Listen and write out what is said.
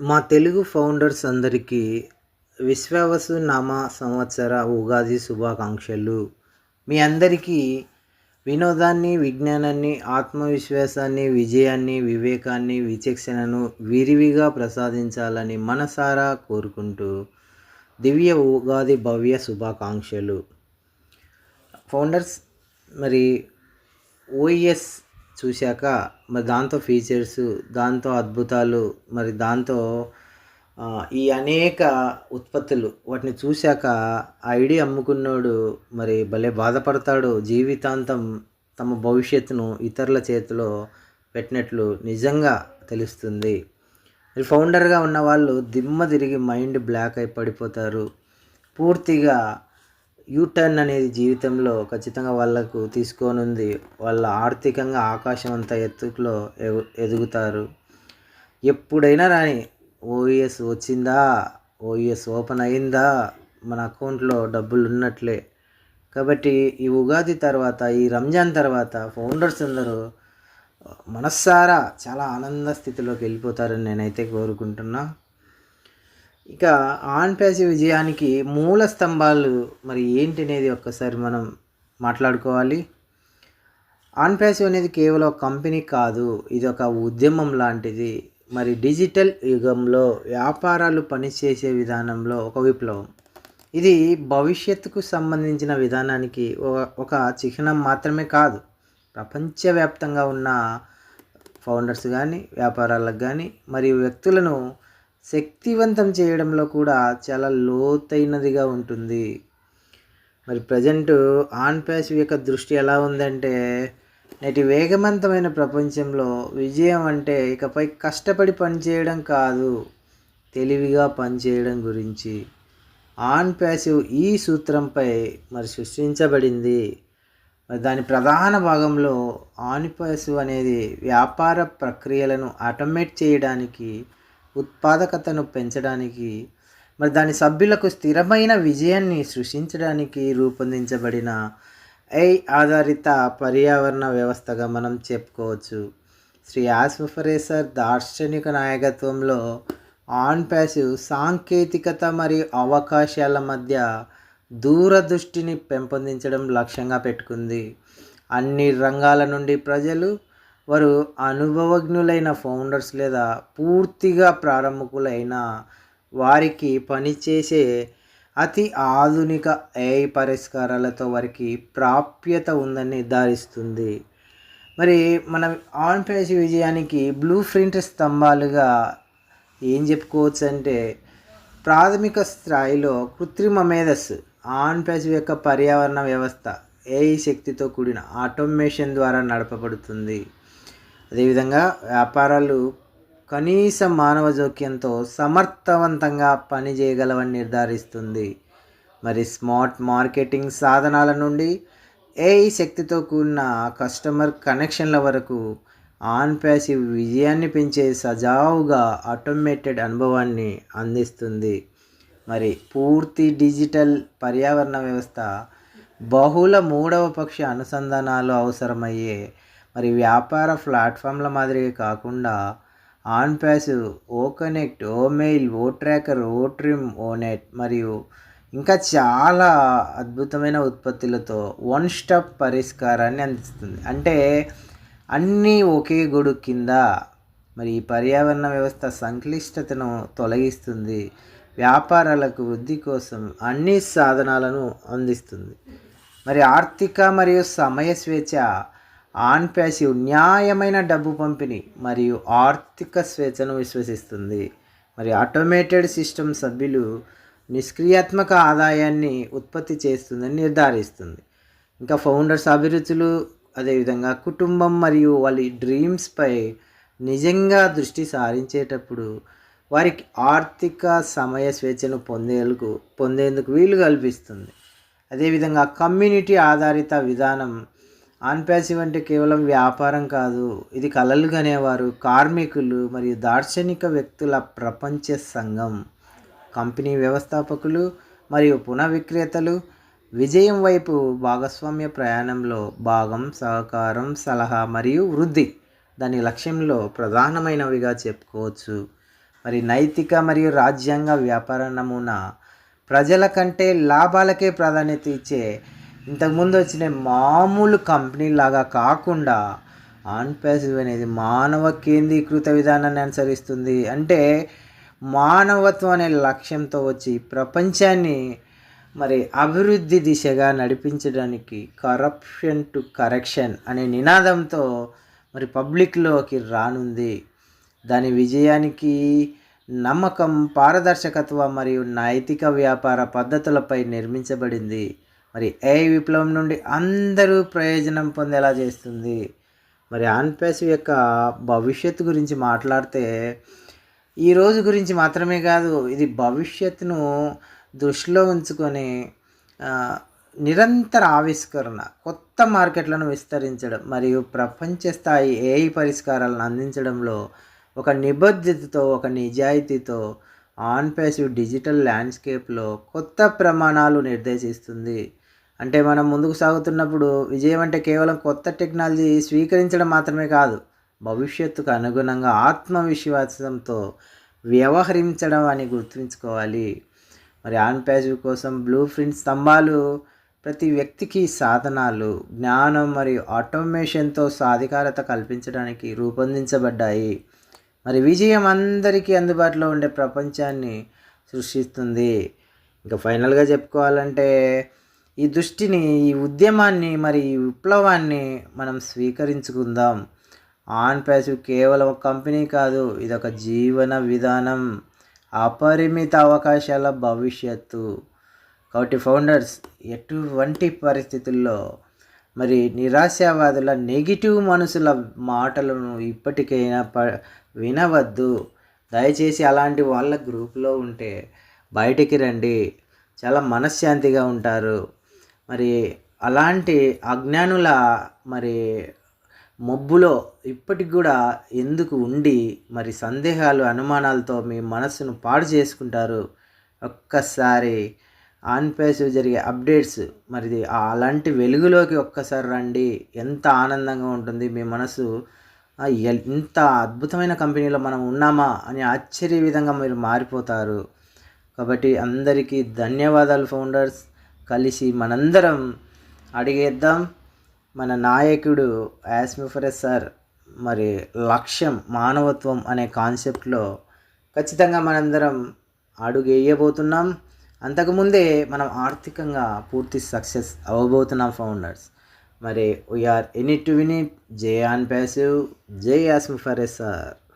మా తెలుగు ఫౌండర్స్ అందరికీ విశ్వావసు నామ సంవత్సర ఉగాది శుభాకాంక్షలు. మీ అందరికీ వినోదాన్ని విజ్ఞానాన్ని ఆత్మవిశ్వాసాన్ని విజయాన్ని వివేకాన్ని విచక్షణను విరివిగా ప్రసాదించాలని మనసారా కోరుకుంటూ దివ్య ఉగాది భవ్య శుభాకాంక్షలు. ఫౌండర్స్ మరి ఓఎస్ చూశాక మరి దాంతో ఫీచర్స్ దాంతో అద్భుతాలు మరి దాంతో ఈ అనేక ఉత్పత్తులు వాటిని చూశాక ఆ ఐడి అమ్ముకున్నోడు మరి భలే బాధపడతాడు. జీవితాంతం తమ భవిష్యత్తును ఇతరుల చేతిలో పెట్టినట్లు నిజంగా తెలుస్తుంది. ఫౌండర్గా ఉన్న వాళ్ళు దిమ్మ తిరిగి మైండ్ బ్లాక్ అయి పడిపోతారు. పూర్తిగా యూటర్న్ అనేది జీవితంలో ఖచ్చితంగా వాళ్ళకు తీసుకోనుంది. వాళ్ళ ఆర్థికంగా ఆకాశం అంత ఎత్తులో ఎగు ఎదుగుతారు. ఎప్పుడైనా రాని ఓఈఎస్ వచ్చిందా? ఓఈఎస్ ఓపెన్ అయిందా? మన అకౌంట్లో డబ్బులు ఉన్నట్లే. కాబట్టి ఈ ఉగాది తర్వాత ఈ రంజాన్ తర్వాత ఫౌండర్స్ అందరూ మనస్సారా చాలా ఆనంద స్థితిలోకి వెళ్ళిపోతారని నేనైతే కోరుకుంటున్నా. ఇక ఆన్ ప్యాసివ్ విజయానికి మూల స్తంభాలు మరి ఏంటి అనేది ఒక్కసారి మనం మాట్లాడుకోవాలి. ఆన్ ప్యాసివ్ అనేది కేవలం కంపెనీ కాదు ఇది ఒక ఉద్యమం లాంటిది. మరి డిజిటల్ యుగంలో వ్యాపారాలు పనిచేసే విధానంలో ఒక విప్లవం. ఇది భవిష్యత్తుకు సంబంధించిన విధానానికి ఒక చిహ్నం మాత్రమే కాదు. ప్రపంచవ్యాప్తంగా ఉన్న ఫౌండర్స్ కానీ వ్యాపారాలకు కానీ మరియు వ్యక్తులను శక్తివంతం చేయడంలో కూడా చాలా లోతైనదిగా ఉంటుంది. మరి ప్రజెంట్ ఆన్ ప్యాసివ్ యొక్క దృష్టి ఎలా ఉందంటే నేటి వేగవంతమైన ప్రపంచంలో విజయం అంటే ఇకపై కష్టపడి పనిచేయడం కాదు తెలివిగా పనిచేయడం గురించి. ఆన్ ప్యాసివ్ ఈ సూత్రంపై మరి సృష్టించబడింది. మరి దాని ప్రధాన భాగంలో ఆన్ ప్యాసివ్ అనేది వ్యాపార ప్రక్రియలను ఆటోమేట్ చేయడానికి ఉత్పాదకతను పెంచడానికి మరి దాని సభ్యులకు స్థిరమైన విజయాన్ని సృష్టించడానికి రూపొందించబడిన ఐ ఆధారిత పర్యావరణ వ్యవస్థగా మనం చెప్పుకోవచ్చు. శ్రీ ఆస్ఫరేసర్ దార్శనిక నాయకత్వంలో ఆన్ ప్యాసివ్ సాంకేతికత మరియు అవకాశాల మధ్య దూరదృష్టిని పెంపొందించడం లక్ష్యంగా పెట్టుకుంది. అన్ని రంగాల నుండి ప్రజలు వారు అనుభవజ్ఞులైన ఫౌండర్స్ లేదా పూర్తిగా ప్రారంభకులైన వారికి పనిచేసే అతి ఆధునిక ఏఐ పరిష్కారాలతో వారికి ప్రాప్యత ఉందని నిర్ధారిస్తుంది మరి మనం ఆన్ పేజ్ విజయానికి బ్లూ ప్రింట్ స్తంభాలుగా ఏం చెప్పుకోవచ్చు అంటే ప్రాథమిక స్థాయిలో కృత్రిమ మేధస్సు ఆన్ పేజ్ యొక్క పర్యావరణ వ్యవస్థ ఏఐ శక్తితో కూడిన ఆటోమేషన్ ద్వారా నడపబడుతుంది. అదేవిధంగా వ్యాపారాలు కనీస మానవ జోక్యంతో సమర్థవంతంగా పనిచేయగలవని నిర్ధారిస్తుంది. మరి స్మార్ట్ మార్కెటింగ్ సాధనాల నుండి ఏఐ శక్తితో కూడిన కస్టమర్ కనెక్షన్ల వరకు ఆన్ ప్యాసివ్ విజయాన్ని పెంచే సజావుగా ఆటోమేటెడ్ అనుభవాన్ని అందిస్తుంది. మరి పూర్తి డిజిటల్ పర్యావరణ వ్యవస్థ బహుళ మూడవ పక్ష అనుసంధానాలు అవసరమయ్యే మరి వ్యాపార ప్లాట్ఫామ్ల మాదిరిగా కాకుండా OnPassive O connect O mail O tracker O trim O net మరియు ఇంకా చాలా అద్భుతమైన ఉత్పత్తులతో వన్ స్టాప్ పరిష్కారాన్ని అందిస్తుంది. అంటే అన్నీ ఒకే గొడుగు కింద మరి ఈ పర్యావరణ వ్యవస్థ సంక్లిష్టతను తొలగిస్తుంది. వ్యాపారాలకు వృద్ధి కోసం అన్ని సాధనాలను అందిస్తుంది. మరి ఆర్థిక మరియు సమయ స్వేచ్ఛ ఆన్ ప్యాసివ్ న్యాయమైన డబ్బు పంపిణీ మరియు ఆర్థిక స్వేచ్ఛను విశ్వసిస్తుంది. మరి ఆటోమేటెడ్ సిస్టమ్ సభ్యులు నిష్క్రియాత్మక ఆదాయాన్ని ఉత్పత్తి చేస్తుందని నిర్ధారిస్తుంది. ఇంకా ఫౌండర్స్ అభిరుచులు అదేవిధంగా కుటుంబం మరియు వాళ్ళ డ్రీమ్స్పై నిజంగా దృష్టి సారించేటప్పుడు వారికి ఆర్థిక సమయ స్వేచ్ఛను పొందేందుకు పొందేందుకు వీలు కల్పిస్తుంది. అదేవిధంగా కమ్యూనిటీ ఆధారిత విధానం ఆన్ అంటే కేవలం వ్యాపారం కాదు. ఇది కళలు కనేవారు కార్మికులు మరియు దార్శనిక వ్యక్తుల ప్రపంచ సంఘం. కంపెనీ వ్యవస్థాపకులు మరియు పునః విక్రేతలు విజయం వైపు భాగస్వామ్య ప్రయాణంలో భాగం సహకారం సలహా మరియు వృద్ధి దాని లక్ష్యంలో ప్రధానమైనవిగా చెప్పుకోవచ్చు. మరి నైతిక మరియు రాజ్యాంగ వ్యాపార నమూనా ప్రజల కంటే లాభాలకే ప్రాధాన్యత ఇచ్చే ఇంతకుముందు వచ్చిన మామూలు కంపెనీ లాగా కాకుండా ఆన్ అనేది మానవ కేంద్రీకృత విధానాన్ని అనుసరిస్తుంది. అంటే మానవత్వం అనే లక్ష్యంతో వచ్చి ప్రపంచాన్ని మరి అభివృద్ధి దిశగా నడిపించడానికి కరప్షన్ టు కరెక్షన్ అనే నినాదంతో మరి పబ్లిక్లోకి రానుంది. దాని విజయానికి నమ్మకం పారదర్శకత్వం మరియు నైతిక వ్యాపార పద్ధతులపై నిర్మించబడింది. మరి ఏ విప్లవం నుండి అందరూ ప్రయోజనం పొందేలా చేస్తుంది? మరి ఆన్పేస్ యొక్క భవిష్యత్తు గురించి మాట్లాడితే ఈ రోజు గురించి మాత్రమే కాదు ఇది భవిష్యత్తును దృష్టిలో ఉంచుకొని నిరంతర ఆవిష్కరణ కొత్త మార్కెట్లను విస్తరించడం మరియు ప్రపంచ స్థాయి ఏఐ పరిష్కారాలను అందించడంలో ఒక నిబద్ధతతో ఒక నిజాయితీతో ఆన్ పేసివ్ డిజిటల్ ల్యాండ్స్కేప్లో కొత్త ప్రమాణాలు నిర్దేశిస్తుంది. అంటే మనం ముందుకు సాగుతున్నప్పుడు విజయం అంటే కేవలం కొత్త టెక్నాలజీ స్వీకరించడం మాత్రమే కాదు భవిష్యత్తుకు అనుగుణంగా ఆత్మవిశ్వాసంతో వ్యవహరించడం అని గుర్తుంచుకోవాలి. మరి ఆన్ ప్యాసివ్ కోసం బ్లూ ప్రింట్ స్తంభాలు ప్రతి వ్యక్తికి సాధనాలు జ్ఞానం మరియు ఆటోమేషన్తో సాధికారత కల్పించడానికి రూపొందించబడ్డాయి. మరి విజయం అందరికీ అందుబాటులో ఉండే ప్రపంచాన్ని సృష్టిస్తుంది. ఇంకా ఫైనల్గా చెప్పుకోవాలంటే ఈ దృష్టిని ఈ ఉద్యమాన్ని మరి ఈ విప్లవాన్ని మనం స్వీకరించుకుందాం. ఆన్ ప్యాసివ్ కేవలం ఒక కంపెనీ కాదు ఇదొక జీవన విధానం. అపరిమిత అవకాశాల భవిష్యత్తు. కాబట్టి ఫౌండర్స్ ఎటువంటి పరిస్థితుల్లో మరి నిరాశావాదుల నెగిటివ్ మనసుల మాటలను ఇప్పటికైనా ప వినవద్దు. దయచేసి అలాంటి వాళ్ళ గ్రూప్లో ఉంటే బయటికి రండి. చాలా మనశ్శాంతిగా ఉంటారు. మరి అలాంటి అజ్ఞానుల మరి మబ్బులో ఇప్పటికి కూడా ఎందుకు ఉండి మరి సందేహాలు అనుమానాలతో మీ మనస్సును పాడు చేసుకుంటారు? ఒక్కసారి ఆన్పేస్ జరిగే అప్డేట్స్ మరి అలాంటి వెలుగులోకి ఒక్కసారి రండి. ఎంత ఆనందంగా ఉంటుంది మీ మనసు. ఇంత అద్భుతమైన కంపెనీలో మనం ఉన్నామా అని ఆశ్చర్య విధంగా మీరు మారిపోతారు. కాబట్టి అందరికీ ధన్యవాదాలు ఫౌండర్స్. కలిసి మనందరం అడిగేద్దాం. మన నాయకుడు యాస్మిఫరెస్ సార్ మరి లక్ష్యం మానవత్వం అనే కాన్సెప్ట్లో ఖచ్చితంగా మనందరం అడుగు వేయబోతున్నాం అంతకుముందే మనం ఆర్థికంగా పూర్తి సక్సెస్ అవ్వబోతున్నాం ఫౌండర్స్. మరి we are any to win it జై on passive. For us sir.